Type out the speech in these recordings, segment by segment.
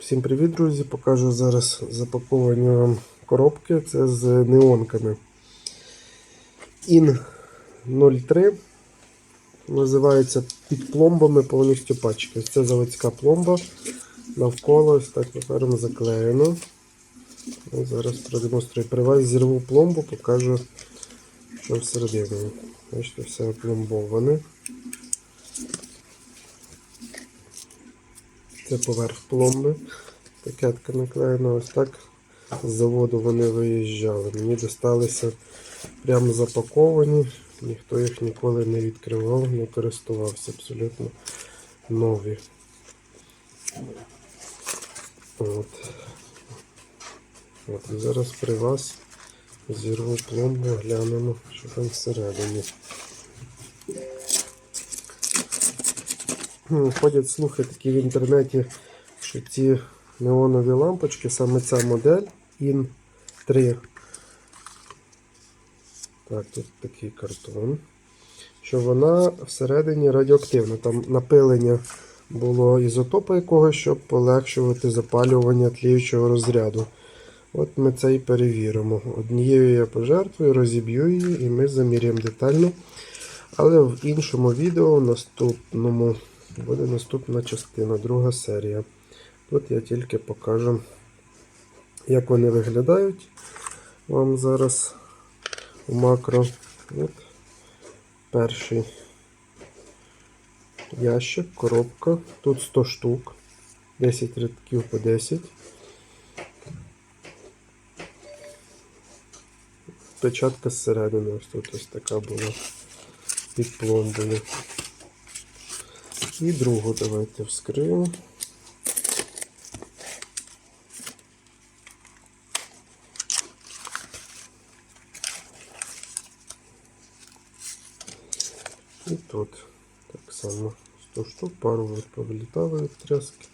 Всім привіт, друзі! Покажу зараз запаковані вам коробки. Це з неонками. IN 03 називається під пломбами повністю пачки. Це заводська пломба. Навколо ось так папером заклеєно. Ось Зараз продемонструю. При вас зірву пломбу, покажу, що всередині. Бачите, все опломбоване. Це поверх пломби. Пакетка наклеєна ось так. З заводу вони виїжджали. Мені досталися прямо запаковані. Ніхто їх ніколи не відкривав, не користувався. Абсолютно нові. От. От, зараз при вас зірву пломбу, глянемо, що там всередині. Ходять слухи такі в інтернеті, що ці неонові лампочки, саме ця модель IN 3. Так, тут такий картон. Що вона всередині радіоактивна. Там напилення було ізотопа якогось, щоб полегшувати запалювання тліючого розряду. От ми це і перевіримо. Однією я пожертвую, розіб'ю її і ми заміряємо детально. Але в іншому відео, наступному, буде наступна частина, друга серія. Тут я тільки покажу, як вони виглядають вам зараз у макро. От перший ящик, коробка. Тут 100 штук, 10 рядків по 10. Печатка зсередини, ось тут ось така була під пломбою. І другу давайте вскриємо. І тут так само 100 штук, пару повилітали від тряски.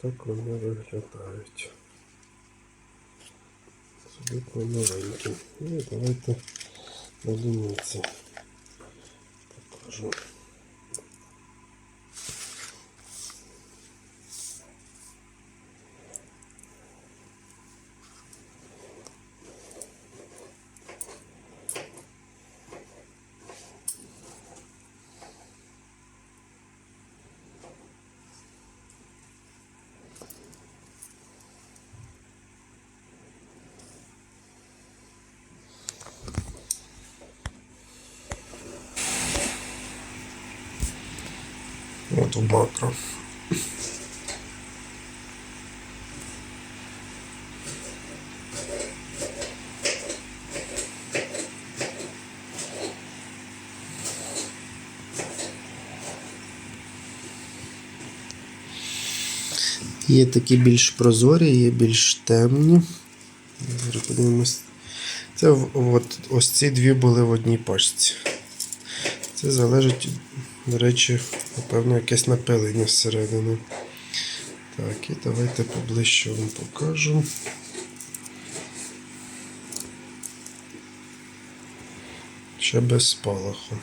Так вони виглядають. Абсолютно новенькі. І давайте на лінійці покажу. От у макро. Є такі більш прозорі, є більш темні. Зараз подивимось. Це от, ось ці дві були в одній пачці. Це залежить, до речі, напевно, якесь напилення зсередини. Так, і давайте поближче вам покажу. Ще без спалаху.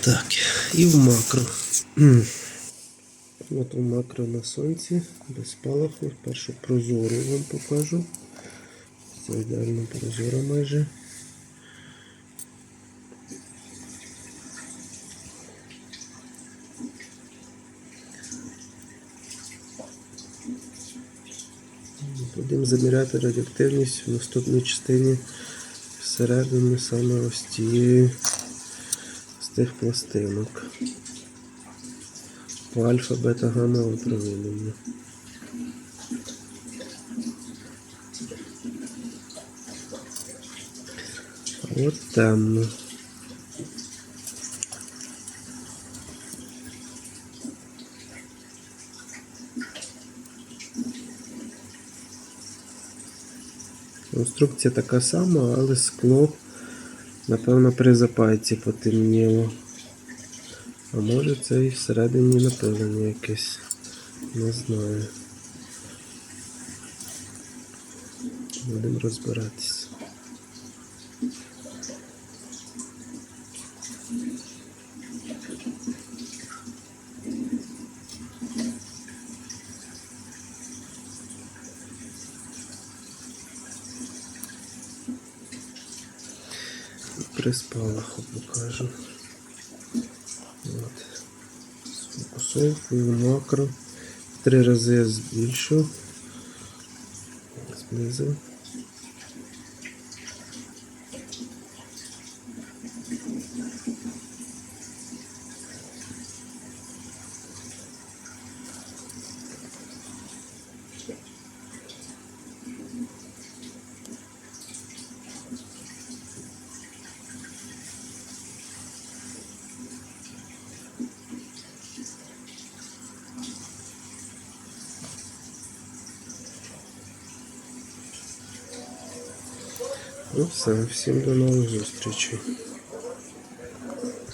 Так, і в макро. От в макро на сонці, без спалаху. Першу прозору вам покажу. Це ідеально прозора майже. Будемо заміряти радіоактивність в наступній частині всередині саме ось цієї з тих пластинок. По альфа, бета, гамма випромінення. От темно. Конструкція така сама, але скло, напевно, при запайці потемніло. А може це і всередині напилення якесь. Не знаю. Будемо розбиратись. При спалаху покажу. От. Фокусовкою макро. Три рази я збільшив. Зблизив. Ну все, всім до нових зустрічей.